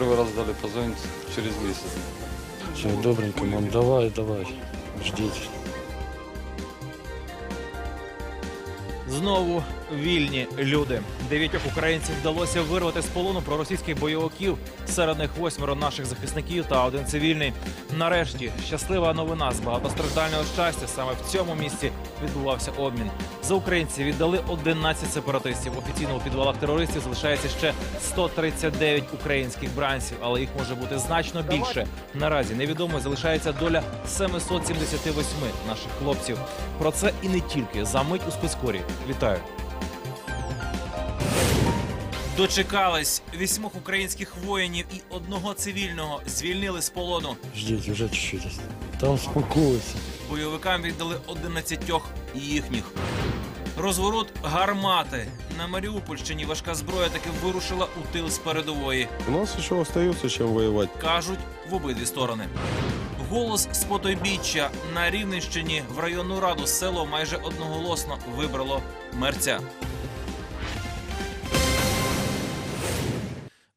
первый раз дали позвонить через месяц. Все, добренько, мам, давай, давай, ждите. Знову вільні люди. Дев'ятьох українців вдалося вирвати з полону проросійських бойовиків. Серед них восьмеро наших захисників та один цивільний. Нарешті щаслива новина з багатостраждального щастя. Саме в цьому місці відбувався обмін. За українці віддали 11 сепаратистів. Офіційно у підвалах терористів залишається ще 139 українських бранців, але їх може бути значно більше. Наразі невідомо залишається доля 778 наших хлопців. Про це і не тільки за мить у спецкорі. Вітаю. Дочекались вісьмох українських воїнів і одного цивільного звільнили з полону. Ждите, уже чуть-чуть. Там успокойся. Бойовикам віддали 11 їхніх. Розворот гармати на Маріупольщині важка зброя таки вирушила у тил з передової. У нас еще остается чем воевать. кажуть в обидві сторони. Голос з потойбіччя на Рівненщині в районну раду село майже одноголосно вибрало мерця.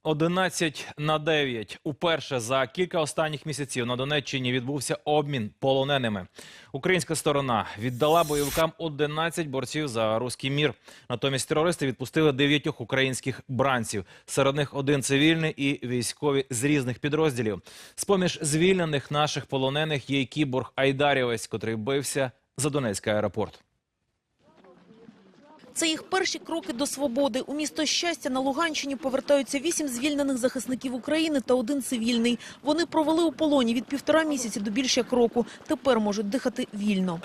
11 на 9. Уперше за кілька останніх місяців на Донеччині відбувся обмін полоненими. Українська сторона віддала бойовикам 11 борців за руський мір. Натомість терористи відпустили дев'ятьох українських бранців. Серед них один цивільний і військові з різних підрозділів. З поміж звільнених наших полонених є й кіборг Айдарівець, котрий бився за Донецький аеропорт. Це їх перші кроки до свободи. У місто щастя на Луганщині повертаються вісім звільнених захисників України та один цивільний. Вони провели у полоні від півтора місяці до більше як року. Тепер можуть дихати вільно.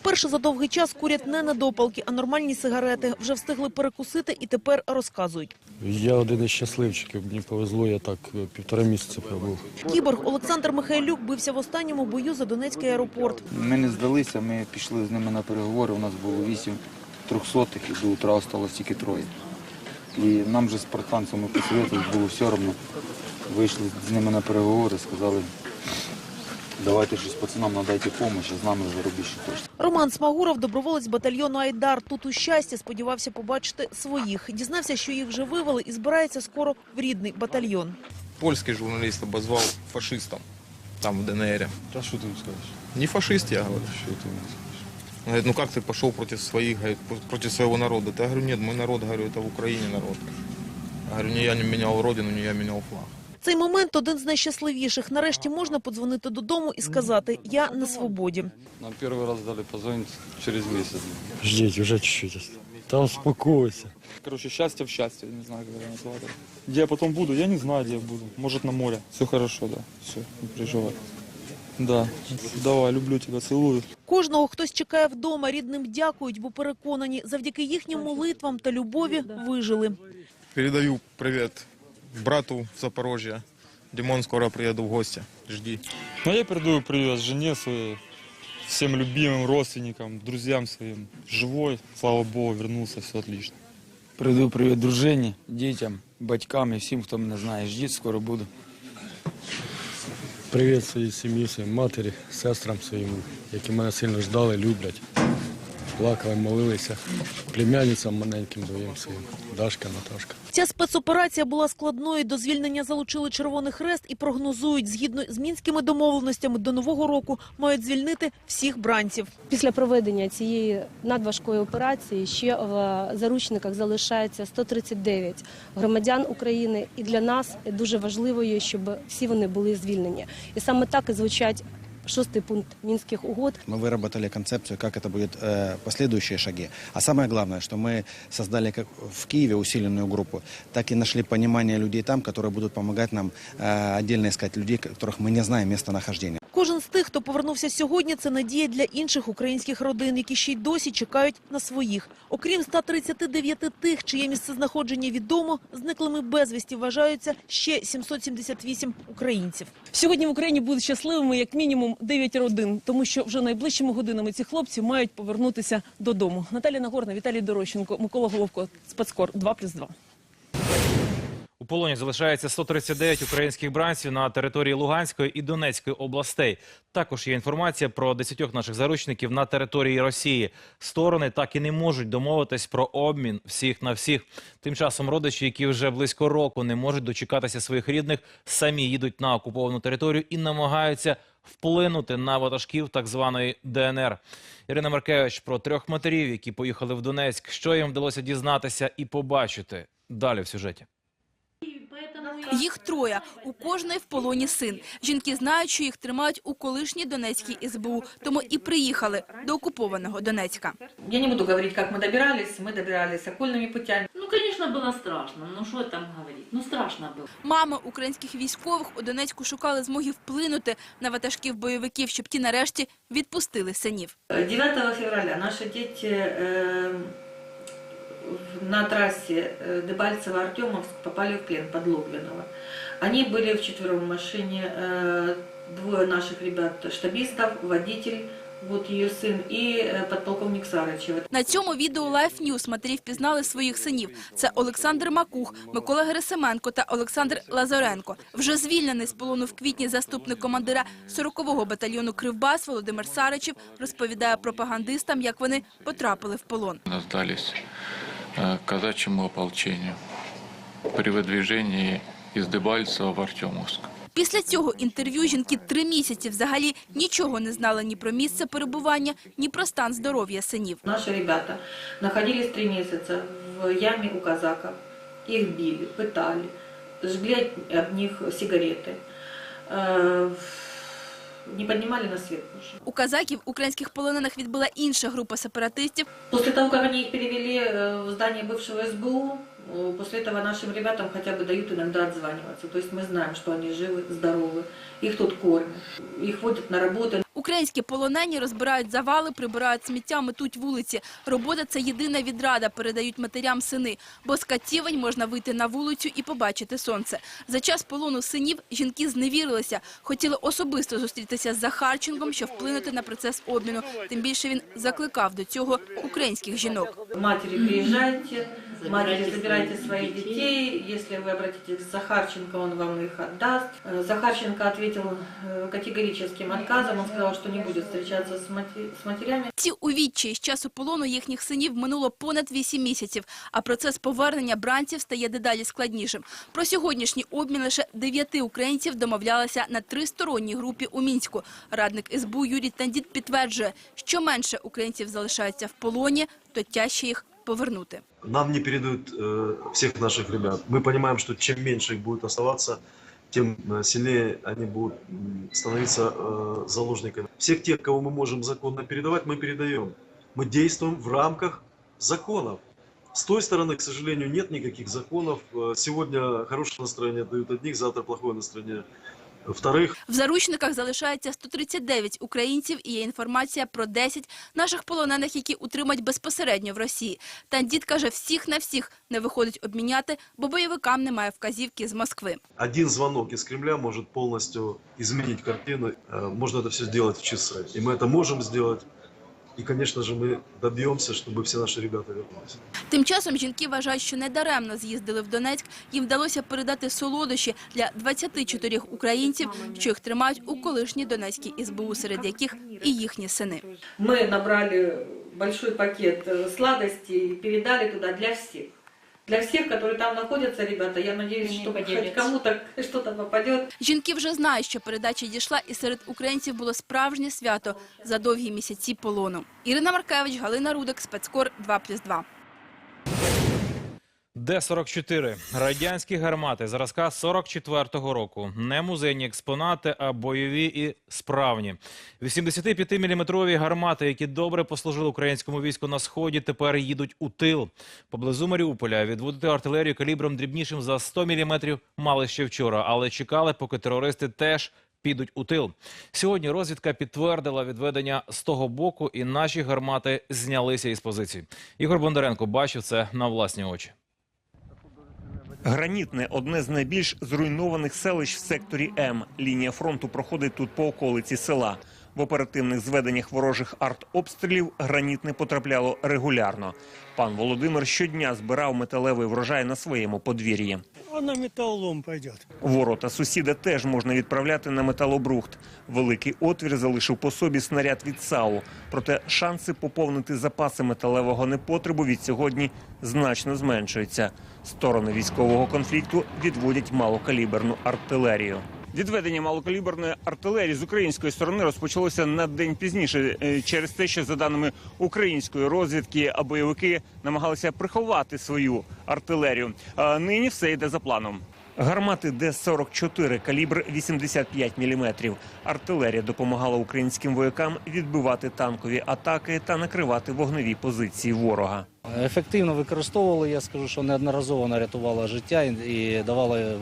Вперше за довгий час курять не недопалки, а нормальні сигарети. Вже встигли перекусити і тепер розказують. Я один із щасливчиків, мені повезло, я так е, півтора місяця пробув. Кіборг Олександр Михайлюк бився в останньому бою за Донецький аеропорт. Ми не здалися, ми пішли з ними на переговори. У нас було вісім трьохсотих і до утра осталось тільки троє. І нам же спартанцями посоветували, було все одно. Вийшли з ними на переговори, сказали, давайте щось пацанам надайте допомогу, з нами вже робіть, що хочете. Роман Смагуров, доброволець батальйону Айдар. Тут у щастя сподівався побачити своїх. Дізнався, що їх вже вивели і збирається скоро в рідний батальйон. польский журналист обозвал фашистом там в ДНР. Та що ти скажеш? Не фашист, я говорю. Що ти мені скажеш? Он говорит, ну как ты пошел против своих, говорит, против своего народа? Да я говорю, нет, мой народ, говорю, это в Украине народ. Я говорю, не я не менял родину, не я менял флаг. Цей момент один з найщасливіших. Нарешті можна подзвонити додому і сказати «Я на свободі». Нам первый раз дали позвонить через месяц. Ждите, уже чуть-чуть. Там успокойся. Короче, счастье в счастье, не знаю, как это назвать. Где я потом буду, я не знаю, где я буду. Может, на море. Все хорошо, да. Все, не переживай. Да, давай, люблю тебя, целую. Кожного хтось чекає вдома, рідним дякують, бо переконані, завдяки їхнім молитвам та любові вижили. Передаю привет брату в Запорожье. Димон скоро приеду в гости. Жди. Ну, я передаю привет жене своей, всем любимым родственникам, друзьям своим. Живой, слава богу, вернулся, все отлично. Передаю привіт дружині, дітям, батькам і всім, хто мене знає. Ждіть, скоро буду. Привіт своїй сім'ї, своїй матері, сестрам своїм, які мене сильно ждали, люблять. Плакали, молилися. Племянницям маленьким двоїм своїм. Дашка, Наташка. Ця спецоперація була складною. До звільнення залучили Червоний Хрест і прогнозують, згідно з мінськими домовленостями, до нового року мають звільнити всіх бранців. Після проведення цієї надважкої операції ще в заручниках залишається 139 громадян України, і для нас дуже важливо, щоб всі вони були звільнені. І саме так і звучать шостий пункт мінських угод. Мы выработали концепцию, как это будет э, последующие шаги. А самое главное, что мы создали как в Киеве усиленную группу, так и нашли понимание людей там, которые будут помогать нам э, отдельно искать людей, которых мы не знаем местонахождения. Кожен з тих, хто повернувся сьогодні, це надія для інших українських родин, які ще й досі чекають на своїх. Окрім 139 тих, чиє місцезнаходження відомо, зниклими безвісті вважаються ще 778 українців. Сьогодні в Україні будуть щасливими як мінімум 9 родин, тому що вже найближчими годинами ці хлопці мають повернутися додому. Наталія Нагорна, Віталій Дорощенко, Микола Головко, Спецкор 2+,2. Полоні залишається 139 українських бранців на території Луганської і Донецької областей. Також є інформація про 10 наших заручників на території Росії. Сторони так і не можуть домовитись про обмін всіх на всіх. Тим часом родичі, які вже близько року не можуть дочекатися своїх рідних, самі їдуть на окуповану територію і намагаються вплинути на ватажків так званої ДНР. Ірина Маркевич про трьох матерів, які поїхали в Донецьк. Що їм вдалося дізнатися і побачити далі в сюжеті. Їх троє. У кожної в полоні син. Жінки знають, що їх тримають у колишній Донецькій СБУ, тому і приїхали до окупованого Донецька. Я не буду говорить, как мы добирались. Мы добирались окольными путями. Ну, конечно, было страшно. Ну, что там говорить? Ну, страшно было. Мами українських військових у Донецьку шукали змоги вплинути на ватажків бойовиків, щоб ті нарешті відпустили синів. 9 февраля наши дети э, в- на трассе э, Дебальцево-Артемовск попали в плен под Логвиново. Они были вчетвером в машине, э, двое наших ребят, штабистов, водитель, вот ее сын и э, подполковник Сарычева. На цьому відео Life News матері впізнали своїх синів. Це Олександр Макух, Микола Герасименко та Олександр Лазаренко. Вже звільнений з полону в квітні заступник командира 40-го батальйону Кривбас Володимир Саричев розповідає пропагандистам, як вони потрапили в полон. сдались э, казачьему ополчению при выдвижении из Дебальцева в Артемовск. Після цього інтерв'ю жінки три місяці взагалі нічого не знали ні про місце перебування, ні про стан здоров'я синів. Наши ребята находились три месяца в яме у казаков. Их били, пытали, жгли от- от них сигареты. Э, Не поднимали на свет Божий. У казаків українських полонених відбула інша група сепаратистів. После того, как они их перевели э, в здание бывшего СБУ, э, после этого нашим ребятам хотя бы дают иногда отзваниваться. То есть мы знаем, что они живы, здоровы, их тут кормят, их водят на работу. Українські полонені розбирають завали, прибирають сміття, метуть вулиці. Робота – це єдина відрада, передають матерям сини. Бо з катівень можна вийти на вулицю і побачити сонце. За час полону синів жінки зневірилися. Хотіли особисто зустрітися з Захарченком, щоб вплинути на процес обміну. Тим більше він закликав до цього українських жінок. Матери, приезжайте, матери, забирайте своих детей. Если вы обратитесь к Захарченко, он вам их отдаст. Э, Захарченко ответил э, категорическим отказом. Он сказал, что не будет встречаться с, мати- с матерями. Ці у відчаї з часу полону їхніх синів минуло понад 8 місяців, а процес повернення бранців стає дедалі складнішим. Про сьогоднішній обмін лише дев'яти українців домовлялися на тристоронній групі у Мінську. Радник СБУ Юрій Тандіт підтверджує, що менше українців залишаються в полоні, то тяжче їх повернути. Нам не передают э, всех наших ребят. Мы понимаем, что чем меньше их будет оставаться, тем э, сильнее они будут м, становиться э, заложниками. Всех тех, кого мы можем законно передавать, мы передаем. Мы действуем в рамках законов. С той стороны, к сожалению, нет никаких законов. Э, Сегодня хорошее настроение дают одних, завтра плохое настроение вторых. В заручниках залишається 139 українців і є інформація про 10 наших полонених, які утримать безпосередньо в Росії. Тандіт каже, всіх на всіх не виходить обміняти, бо бойовикам немає вказівки з Москви. Один звонок из Кремля может полностью изменить картину. Э, Можно это все сделать в часы. И мы это можем сделать. И, конечно же, мы добьемся, чтобы все наши ребята вернулись. Тим часом жінки вважають, що недаремно з'їздили в Донецьк. Їм вдалося передати солодощі для 24 українців, що їх тримають у колишній Донецькій СБУ, серед яких і їхні сини. Мы набрали большой пакет э, сладостей и передали туда для всех. Для всіх, які там знаходяться, ребята, я надіюсь, що хоч кому-то щось попаде. Жінки вже знають, що передача дійшла, і серед українців було справжнє свято за довгі місяці полону. Ірина Маркевич, Галина Рудик, Спецкор 2+,2. Д-44 – радянські гармати зразка 44-го року. Не музейні експонати, а бойові і справні. 85-мм гармати, які добре послужили українському війську на Сході, тепер їдуть у тил. Поблизу Маріуполя відводити артилерію калібром дрібнішим за 100 мм мали ще вчора, але чекали, поки терористи теж підуть у тил. Сьогодні розвідка підтвердила відведення з того боку, і наші гармати знялися із позицій. Ігор Бондаренко бачив це на власні очі. Гранітне одне з найбільш зруйнованих селищ в секторі М. Лінія фронту проходить тут по околиці села. В оперативних зведеннях ворожих артобстрілів гранітне потрапляло регулярно. Пан Володимир щодня збирав металевий врожай на своєму подвір'ї. А на металлолом пойдет. Ворота сусіда теж можна відправляти на металобрухт. Великий отвір залишив по собі снаряд від САУ. Проте шанси поповнити запаси металевого непотребу від сьогодні значно зменшуються. Сторони військового конфлікту відводять малокаліберну артилерію. Відведення малокаліберної артилерії з української сторони розпочалося на день пізніше е, через те, що за даними української розвідки, бойовики намагалися приховати свою артилерію. Нині все йде за планом. Гармати Д-44, калібр 85 мм. Артилерія допомагала українським воякам відбивати танкові атаки та накривати вогневі позиції ворога. Ефективно використовували, я скажу, що неодноразово вона рятувала життя і-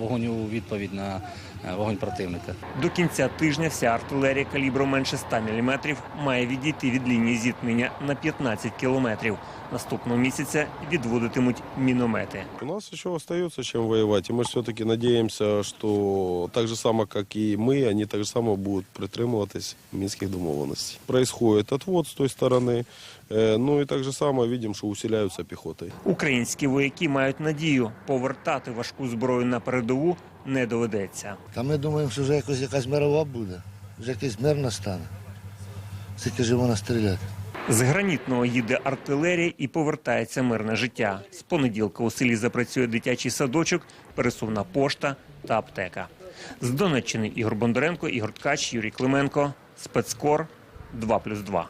вогонь у відповідь на е, вогонь противника. До кінця тижня вся артилерія калібру менше 100 мм має відійти від лінії зіткнення на 15 кілометрів. Наступного місяця відводитимуть міномети. У нас еще остается чем воевать, и мы все-таки надеемся, что так же само, как и мы, они так же само будут притримуватись мінських домовленостей. Происходит отвод с той стороны, э, ну и так же само видим, что усиляются пехотой. Українські вояки мають надію повертати важку зброю на передову не доведеться. Та ми думаємо, що вже якось якась мирова буде, вже якийсь мир настане. Скільки ж вона стріляти. З гранітного їде артилерія і повертається мирне життя. З понеділка у селі запрацює дитячий садочок, пересувна пошта та аптека. З Донеччини Ігор Бондаренко, Ігор Ткач, Юрій Клименко, спецкор 2+,2.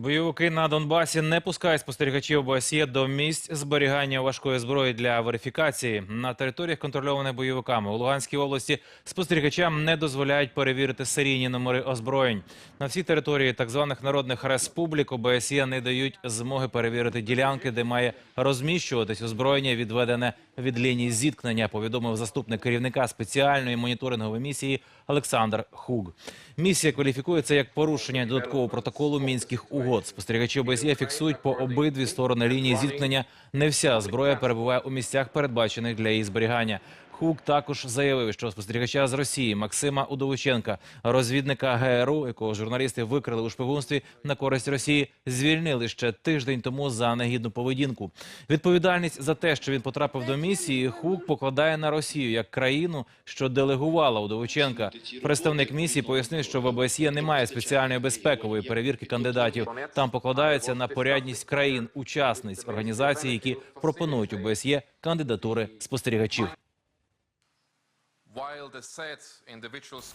Бойовики на Донбасі не пускають спостерігачів ОБСЄ до місць зберігання важкої зброї для верифікації. На територіях, контрольованих бойовиками у Луганській області, спостерігачам не дозволяють перевірити серійні номери озброєнь. На всій території так званих народних республік ОБСЄ не дають змоги перевірити ділянки, де має розміщуватись озброєння, відведене від лінії зіткнення. Повідомив заступник керівника спеціальної моніторингової місії Олександр Хуг. Місія кваліфікується як порушення додаткового протоколу мінських угод. Спостерігачі ОБСЄ фіксують по обидві сторони лінії зіткнення. Не вся зброя перебуває у місцях, передбачених для її зберігання. Хук також заявив, що спостерігача з Росії Максима Удовиченка, розвідника ГРУ, якого журналісти викрили у шпигунстві на користь Росії, звільнили ще тиждень тому за негідну поведінку. Відповідальність за те, що він потрапив до місії, Хук покладає на Росію як країну, що делегувала Удовиченка. Представник місії пояснив, що в ОБСЄ немає спеціальної безпекової перевірки кандидатів. Там покладаються на порядність країн-учасниць організацій, які пропонують ОБСЄ кандидатури спостерігачів.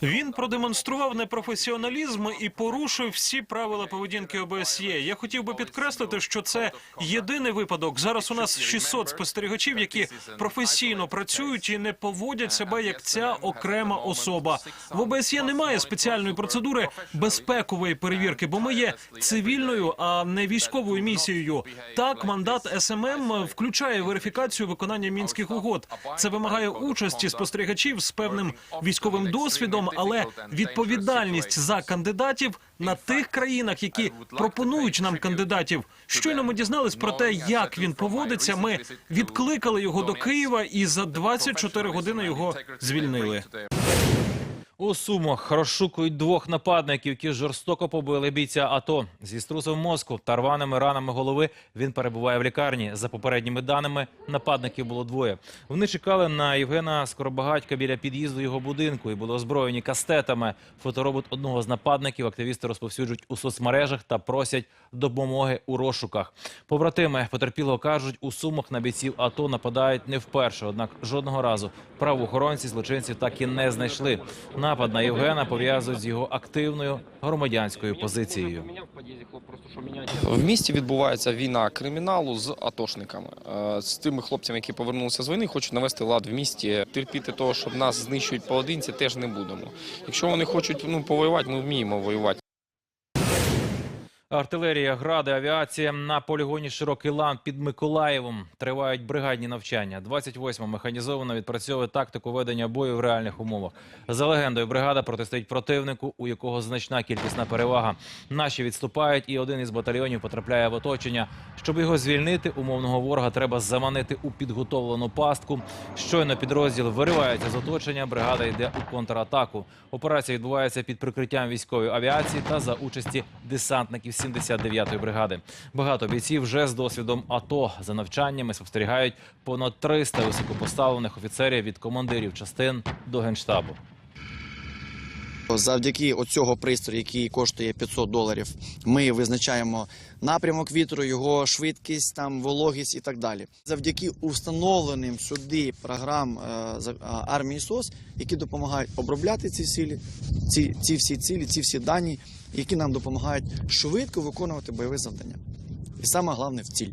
Він продемонстрував непрофесіоналізм і порушив всі правила поведінки ОБСЄ. Я хотів би підкреслити, що це єдиний випадок. Зараз у нас 600 спостерігачів, які професійно працюють і не поводять себе як ця окрема особа. В ОБСЄ немає спеціальної процедури безпекової перевірки, бо ми є цивільною, а не військовою місією. Так, мандат СММ включає верифікацію виконання мінських угод. Це вимагає участі спостерігачів з певним військовим досвідом, але відповідальність за кандидатів на тих країнах, які пропонують нам кандидатів. Щойно ми дізнались про те, як він поводиться. Ми відкликали його до Києва і за 24 години його звільнили. У Сумах розшукують двох нападників, які жорстоко побили бійця АТО. Зі струсом мозку та рваними ранами голови він перебуває в лікарні. За попередніми даними, нападників було двоє. Вони чекали на Євгена Скоробагатька біля під'їзду його будинку і були озброєні кастетами. Фоторобот одного з нападників активісти розповсюджують у соцмережах та просять допомоги у розшуках. Побратими потерпілого кажуть, у Сумах на бійців АТО нападають не вперше. Однак жодного разу правоохоронці злочинців так і не знайшли. Напад на Євгена пов'язують з його активною громадянською позицією. В місті відбувається війна криміналу з атошниками. Е, З тими хлопцями, які повернулися з війни, хочуть навести лад в місті. Терпіти того, щоб нас знищують поодинці, теж не будемо. Якщо вони хочуть ну повоювати, ми вміємо воювати. Артилерія, гради, авіація на полігоні Широкий лан під Миколаєвом тривають бригадні навчання. 28-ма механізовано відпрацьовує тактику ведення бою в реальних умовах. За легендою, бригада протистоїть противнику, у якого значна кількісна перевага. Наші відступають, і один із батальйонів потрапляє в оточення. Щоб його звільнити, умовного ворога треба заманити у підготовлену пастку. Щойно підрозділ виривається з оточення. Бригада йде у контратаку. Операція відбувається під прикриттям військової авіації та за участі десантників 79-ї бригади. Багато бійців вже з досвідом АТО. За навчаннями спостерігають понад 300 високопоставлених офіцерів від командирів частин до генштабу. Завдяки оцього пристрою, який коштує 500 доларів, ми визначаємо напрямок вітру, його швидкість, там вологість і так далі. Завдяки установленим сюди програм е, армії СОС, які допомагають обробляти ці цілі, ці, ці всі цілі, ці всі дані, які нам допомагають швидко виконувати бойові завдання. І саме головне в ціль.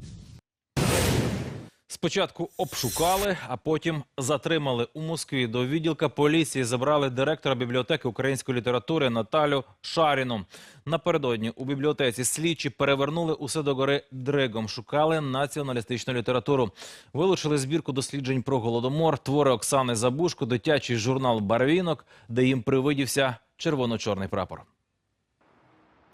Спочатку обшукали, а потім затримали у Москві. До відділка поліції забрали директора бібліотеки української літератури Наталю Шаріну. Напередодні у бібліотеці слідчі перевернули усе до гори дригом. Шукали націоналістичну літературу. Вилучили збірку досліджень про голодомор, твори Оксани Забушко, дитячий журнал Барвінок, де їм привидівся червоно-чорний прапор.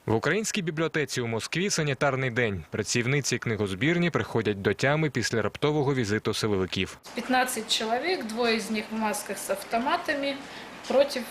В українській бібліотеці у Москві санітарний день. Працівниці книгозбірні приходять до тями після раптового візиту силовиків. 15 человек, двое из них в масках с автоматами против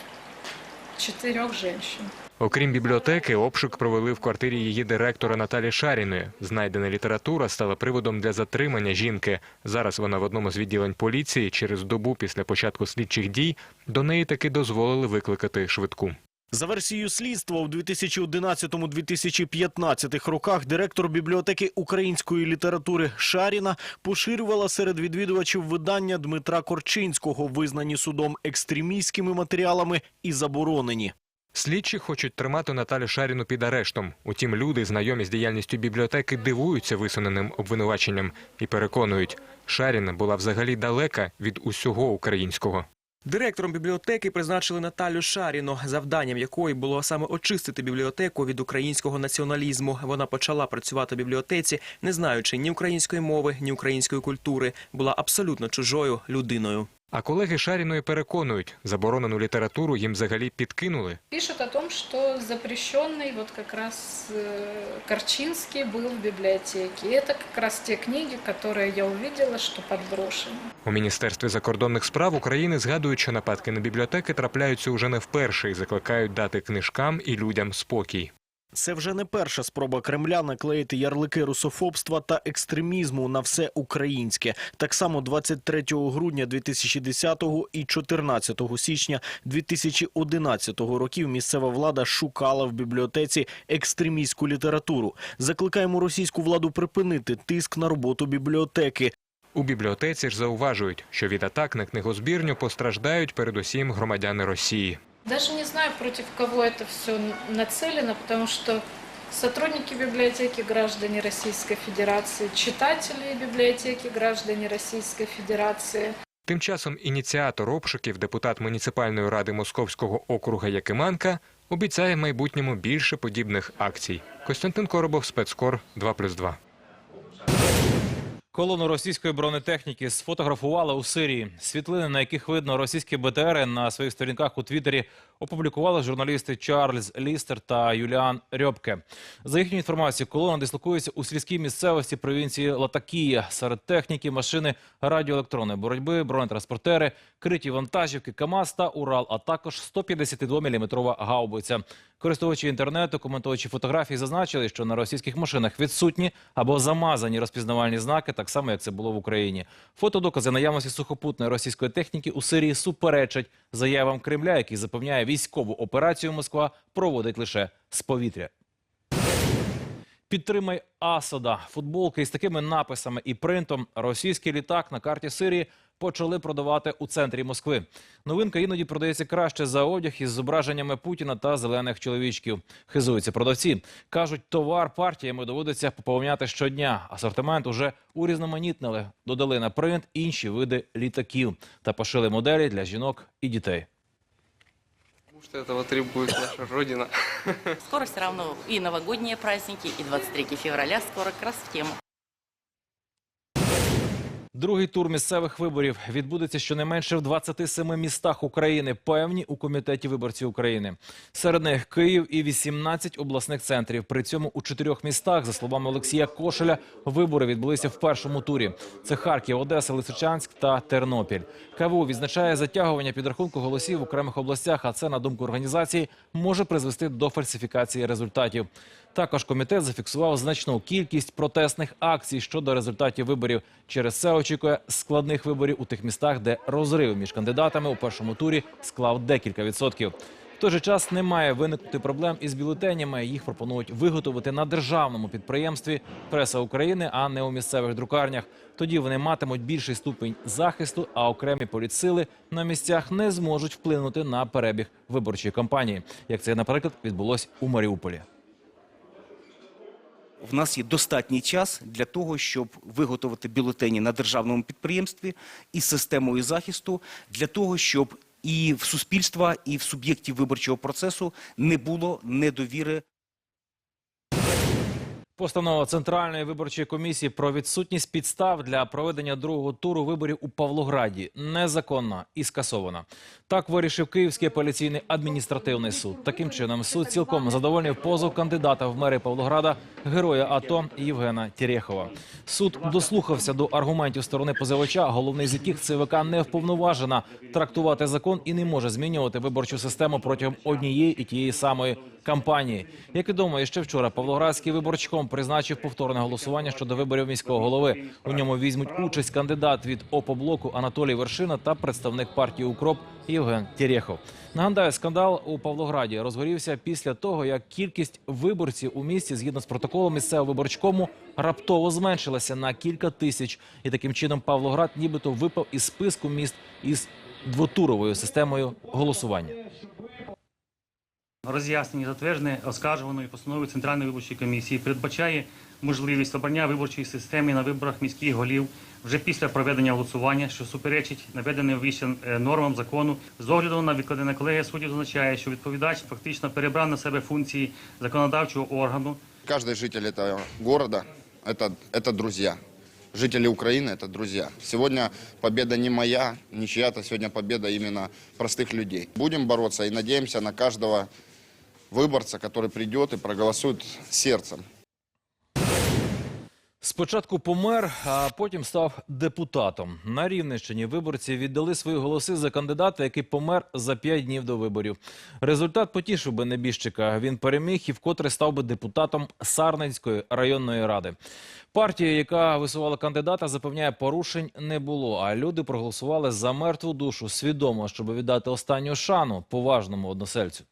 четырех женщин. Окрім бібліотеки, обшук провели в квартирі її директора Наталі Шаріної. Знайдена література стала приводом для затримання жінки. Зараз вона в одному з відділень поліції. Через добу після початку слідчих дій до неї таки дозволили викликати швидку. За версією слідства, у 2011-2015 роках директор бібліотеки української літератури Шаріна поширювала серед відвідувачів видання Дмитра Корчинського, визнані судом екстремістськими матеріалами і заборонені. Слідчі хочуть тримати Наталю Шаріну під арештом. Утім, люди, знайомі з діяльністю бібліотеки, дивуються висуненим обвинуваченням і переконують, Шаріна була взагалі далека від усього українського. Директором бібліотеки призначили Наталю Шаріну, завданням якої було саме очистити бібліотеку від українського націоналізму. Вона почала працювати в бібліотеці, не знаючи ні української мови, ні української культури. Була абсолютно чужою людиною. А колеги Шаріної переконують, заборонену літературу їм взагалі підкинули. Пишут о том, что запрещенный вот как раз э, Корчинский был в библиотеке. И это как раз те книги, которые я увидела, что подброшены. У міністерстві закордонних справ України згадують, що нападки на бібліотеки трапляються уже не вперше і закликають дати книжкам і людям спокій. Це вже не перша спроба Кремля наклеїти ярлики русофобства та екстремізму на все українське. Так само 23 грудня 2010 і 14 січня 2011 років місцева влада шукала в бібліотеці екстремістську літературу. Закликаємо російську владу припинити тиск на роботу бібліотеки. У бібліотеці ж зауважують, що від атак на книгозбірню постраждають передусім громадяни Росії. Даже не знаю, против кого это все нацелено, потому что сотрудники библиотеки граждане Российской Федерации, читатели библиотеки граждане Российской Федерации. Тим часом ініціатор обшуків, депутат муніципальної ради Московського округа Якиманка, обіцяє в майбутньому більше подібних акцій. Костянтин Коробов, спецкор 2+,2. Колону російської бронетехніки сфотографували у Сирії. Світлини, на яких видно російські БТРи, на своїх сторінках у Твіттері опублікували журналісти Чарльз Лістер та Юліан Рьобке. За їхню інформацією, колона дислокується у сільській місцевості провінції Латакія. Серед техніки, машини радіоелектронної боротьби, бронетранспортери, криті вантажівки, КАМАЗ та Урал, а також 152-мм гаубиця. Користувачі інтернету, коментуючи фотографії, зазначили, що на російських машинах відсутні або замазані розпізнавальні знаки, так само як це було в Україні. Фотодокази наявності сухопутної російської техніки у Сирії суперечать заявам Кремля, який запевняє, військову операцію Москва проводить лише з повітря. Підтримай Асада. Футболки із такими написами і принтом російський літак на карті Сирії почали продавати у центрі Москви. Новинка іноді продається краще за одяг із зображеннями Путіна та зелених чоловічків. Хизуються продавці. кажуть, товар партіями доводиться поповняти щодня. Асортимент уже урізноманітнили, додали на принт інші види літаків та пошили моделі для жінок і дітей. Что этого требует наша Родина. Скоро все равно и новогодние праздники, и 23 февраля скоро как раз в тему. Другий тур місцевих виборів відбудеться щонайменше в 27 містах України, певні у комітеті виборців України. Серед них Київ і 18 обласних центрів. При цьому у чотирьох містах, за словами Олексія Кошеля, вибори відбулися в першому турі. Це Харків, Одеса, Лисичанськ та Тернопіль. КВУ відзначає затягування підрахунку голосів в окремих областях, а це, на думку організації, може призвести до фальсифікації результатів. Також комітет зафіксував значну кількість протестних акцій щодо результатів виборів. Через це очікує складних виборів у тих містах, де розрив між кандидатами у першому турі склав декілька відсотків. В той же час не має виникнути проблем із бюлетенями. Їх пропонують виготовити на державному підприємстві Преса України, а не у місцевих друкарнях. Тоді вони матимуть більший ступень захисту, а окремі політсили на місцях не зможуть вплинути на перебіг виборчої кампанії, як це, наприклад, відбулось у Маріуполі. В нас є достатній час для того, щоб виготовити бюлетені на державному підприємстві із системою захисту, для того, щоб і в суспільства, і в суб'єктів виборчого процесу не було недовіри Постанова Центральної виборчої комісії про відсутність підстав для проведення другого туру виборів у Павлограді незаконна і скасована. Так вирішив Київський апеляційний адміністративний суд. Таким чином, суд цілком задовольнив позов кандидата в мери Павлограда, героя АТО Євгена Терехова. Суд дослухався до аргументів сторони позивача, головний з яких ЦВК не вповноважена трактувати закон і не може змінювати виборчу систему протягом однієї і тієї самої кампанії. Як відомо, ще вчора Павлоградський виборчком призначив повторне голосування щодо виборів міського голови. У ньому візьмуть участь кандидат від ОПОБЛОКу Анатолій Вершина та представник партії Укроп Євген Терехов. Нагадаю, скандал у Павлограді розгорівся після того, як кількість виборців у місті, згідно з протоколом місцевого виборчкому, раптово зменшилася на кілька тисяч. І таким чином Павлоград нібито випав із списку міст із двотуровою системою голосування. Роз'яснення затверджене оскаржуваною постановою Центральної виборчої комісії передбачає можливість обрання виборчої системи на виборах міських голів вже після проведення голосування, що суперечить наведеним вище е, нормам закону. З огляду на відкладене колегія суддів означає, що відповідач фактично перебрав на себе функції законодавчого органу. Каждый житель этого города это, это друзья. Жители Украины это друзья. Сегодня победа не моя, не чья-то, сегодня победа именно простых людей. Будем бороться и надеемся на каждого выборца, который придет и проголосует сердцем. Спочатку помер, а потім став депутатом. На Рівненщині виборці віддали свої голоси за кандидата, який помер за п'ять днів до виборів. Результат потішив би небіжчика. Він переміг і вкотре став би депутатом Сарненської районної ради. Партія, яка висувала кандидата, запевняє, порушень не було. А люди проголосували за мертву душу свідомо, щоб віддати останню шану поважному односельцю.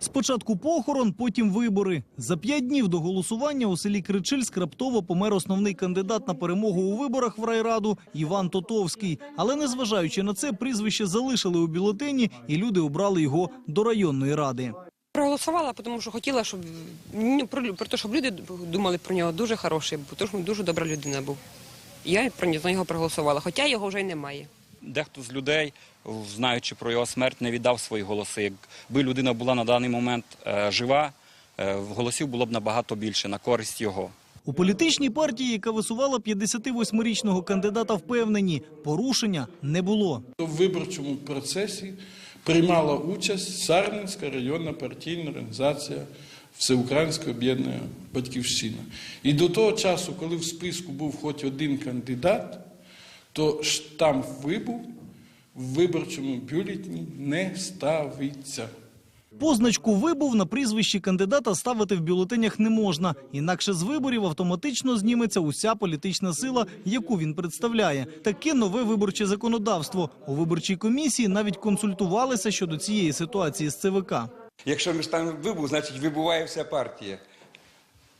Спочатку похорон, потім вибори. За п'ять днів до голосування у селі Кричильськ раптово помер основний кандидат на перемогу у виборах в райраду Іван Тотовський. Але незважаючи на це, прізвище залишили у бюлетені, і люди обрали його до районної ради. Проголосувала, тому що хотіла, щоб ну, про, про те, щоб люди думали про нього дуже хороший, бо тому що він дуже добра людина був. Я про нього- за нього проголосувала, хоча його вже й немає. Дехто з людей, знаючи про його смерть, не віддав свої голоси. Якби людина була на даний момент е, жива, е, голосів було б набагато більше на користь його. У політичній партії, яка висувала 58-річного кандидата, впевнені, порушення не було. В виборчому процесі приймала участь Сарненська районна партійна організація Всеукраїнська об'єднана Батьківщина. І до того часу, коли в списку був хоч один кандидат, то штамп вибув в виборчому бюлетені не ставиться. Позначку вибув на прізвищі кандидата ставити в бюлетенях не можна. Інакше з виборів автоматично зніметься уся політична сила, яку він представляє. Таке нове виборче законодавство. У виборчій комісії навіть консультувалися щодо цієї ситуації з ЦВК. Якщо між там вибух, значить вибуває вся партія.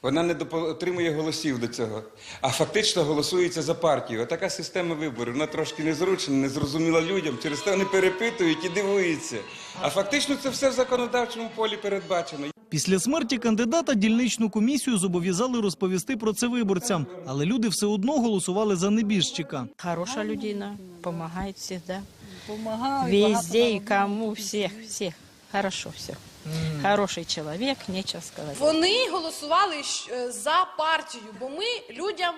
Вона не отримує голосів до цього, а фактично голосується за партію. Отака система виборів. Вона трошки незручна, незрозуміла людям. Через те вони перепитують і дивуються. А фактично це все в законодавчому полі передбачено. Після смерті кандидата дільничну комісію зобов'язали розповісти про це виборцям, але люди все одно голосували за небіжчика. Хороша людина, всегда. Помогает. Везде и кому, всех, всех. Хорошо все. Хороший человек, нечего сказать. Вони голосували щ- е, за партію, бо ми людям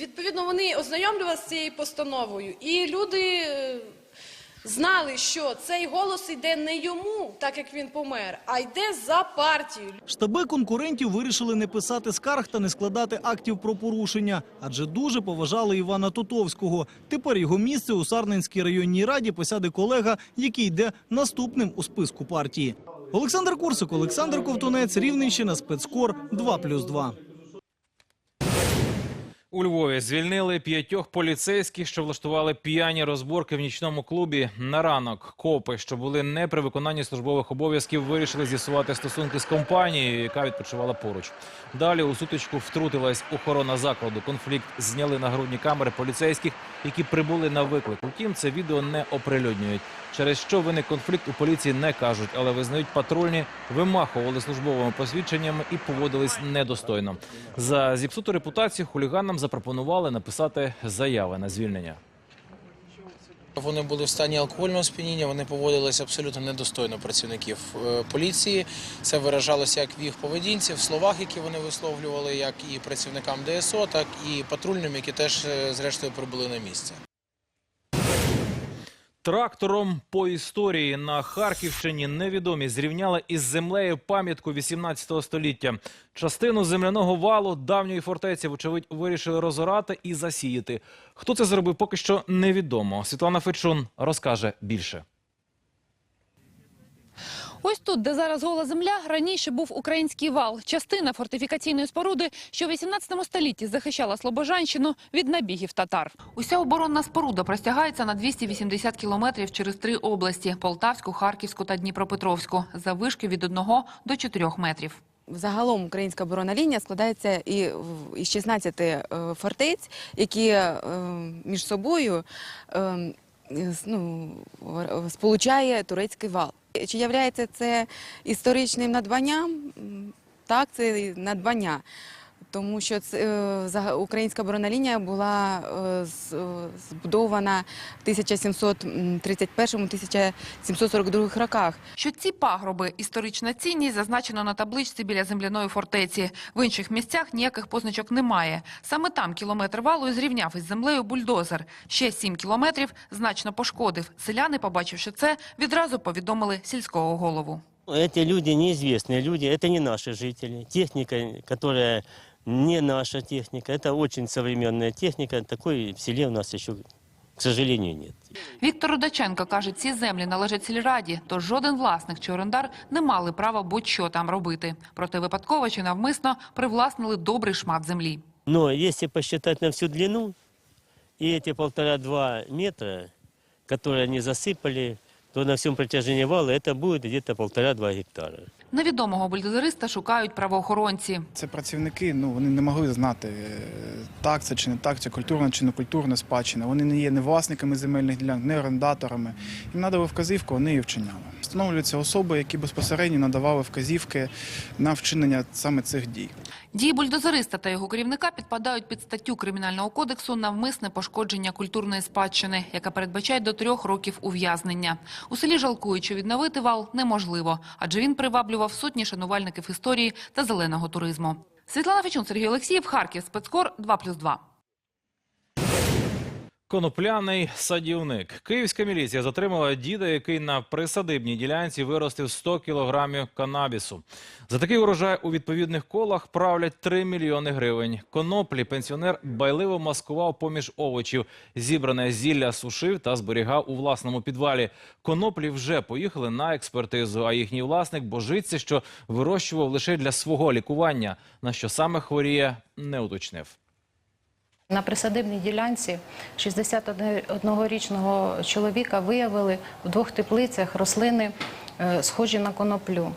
відповідно вони ознайомлювалися з цією постановою, і люди е, знали, що цей голос йде не йому, так як він помер, а йде за партію. Штаби конкурентів вирішили не писати скарг та не складати актів про порушення, адже дуже поважали Івана Тотовського. Тепер його місце у Сарненській районній раді посяде колега, який йде наступним у списку партії. Олександр Курсик, Олександр Ковтунець, Рівненщина, спецкор 2+,2. У Львові звільнили п'ятьох поліцейських, що влаштували п'яні розборки в нічному клубі. На ранок копи, що були не при виконанні службових обов'язків, вирішили з'ясувати стосунки з компанією, яка відпочивала поруч. Далі у сутичку втрутилась охорона закладу. Конфлікт зняли на грудні камери поліцейських, які прибули на виклик. Утім, це відео не оприлюднюють. Через що виник конфлікт у поліції не кажуть, але визнають патрульні, вимахували службовими посвідченнями і поводились недостойно. За зіпсуту репутацію хуліганам запропонували написати заяви на звільнення. Вони були в стані алкогольного сп'яніння, вони поводилися абсолютно недостойно працівників е, поліції. Це виражалося як в їх поведінці, в словах, які вони висловлювали, як і працівникам ДСО, так і патрульним, які теж е, зрештою прибули на місце. Трактором по історії на Харківщині невідомі зрівняли із землею пам'ятку 18 століття. Частину земляного валу давньої фортеці, вочевидь, вирішили розорати і засіяти. Хто це зробив, поки що невідомо. Світлана Фечун розкаже більше. Ось тут, де зараз гола земля, раніше був український вал, частина фортифікаційної споруди, що в 18 столітті захищала Слобожанщину від набігів татар. Уся оборонна споруда простягається на 280 кілометрів через три області – Полтавську, Харківську та Дніпропетровську, заввишки від 1 до 4 метрів. Загалом українська оборонна лінія складається і із 16 е, фортець, які е, між собою е, ну, сполучає турецький вал. Чи являється це історичним надбанням? Так, це надбання Тому що це, е, зага- українська оборонна лінія була е, з- е, збудована в 1731-1742 роках. Що ці пагроби – історична цінність зазначено на табличці біля земляної фортеці. В інших місцях ніяких позначок немає. Саме там кілометр валу і зрівняв із землею бульдозер. Ще сім кілометрів значно пошкодив. Селяни, побачивши це, відразу повідомили сільського голову. Эти люди неизвестные люди, это не наши жители. Техника, которая не наша техника, это очень современная техника. Такой в селе у нас еще, к сожалению, нет. Віктор Рудаченко каже, ці землі належать сільраді, тож жоден власник чи орендар не мали права будь-що там робити. Проте випадково чи навмисно привласнили добрий шмат землі. Но если посчитать на всю длину, и эти полтора-два метра, которые они засыпали, то на всем протяжении вала это будет где-то полтора-два гектара. Невідомого бульдозериста шукають правоохоронці. Це працівники, ну вони не могли знати, е, так це чи не так, це культурна чи не культурна спадщина. Вони не є не власниками земельних ділянок, не орендаторами. Їм надали вказівку, вони її вчиняли. Встановлюються особи, які безпосередньо надавали вказівки на вчинення саме цих дій. Дії бульдозериста та його керівника підпадають під статтю Кримінального кодексу «Навмисне пошкодження культурної спадщини», яка передбачає до трьох років ув'язнення. У селі жалкують, що відновити вал неможливо, адже він приваблював сотні шанувальників історії та зеленого туризму. Світлана Фечун, Сергій Олексіїв, Харків, спецкор 2+,2. Конопляний садівник. Київська міліція затримала діда, який на присадибній ділянці виростив 100 кілограмів канабісу. За такий урожай у відповідних колах правлять 3 мільйони гривень. Коноплі пенсіонер байливо маскував поміж овочів. Зібране зілля сушив та зберігав у власному підвалі. Коноплі вже поїхали на експертизу, а їхній власник божиться, що вирощував лише для свого лікування. На що саме хворіє, не уточнив. На присадибній ділянці 61-річного чоловіка виявили в двох теплицях рослини, е, схожі на коноплю.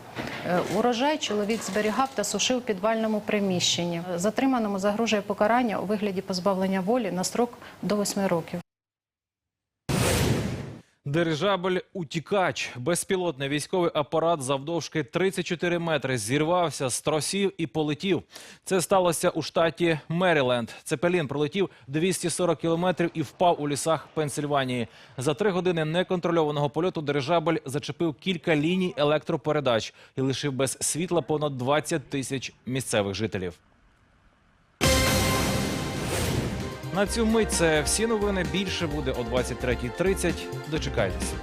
Е, Урожай чоловік зберігав та сушив у підвальному приміщенні. Затриманому загрожує покарання у вигляді позбавлення волі на строк до 8 років. Дирижабль «Утікач» – безпілотний військовий апарат завдовжки 34 метри зірвався з тросів і полетів. Це сталося у штаті Меріленд. Цепелін пролетів 240 кілометрів і впав у лісах Пенсильванії. За три години неконтрольованого польоту дирижабль зачепив кілька ліній електропередач і лишив без світла понад 20 тисяч місцевих жителів. На цю мить це всі новини. Більше буде о 23.30. Дочекайтеся.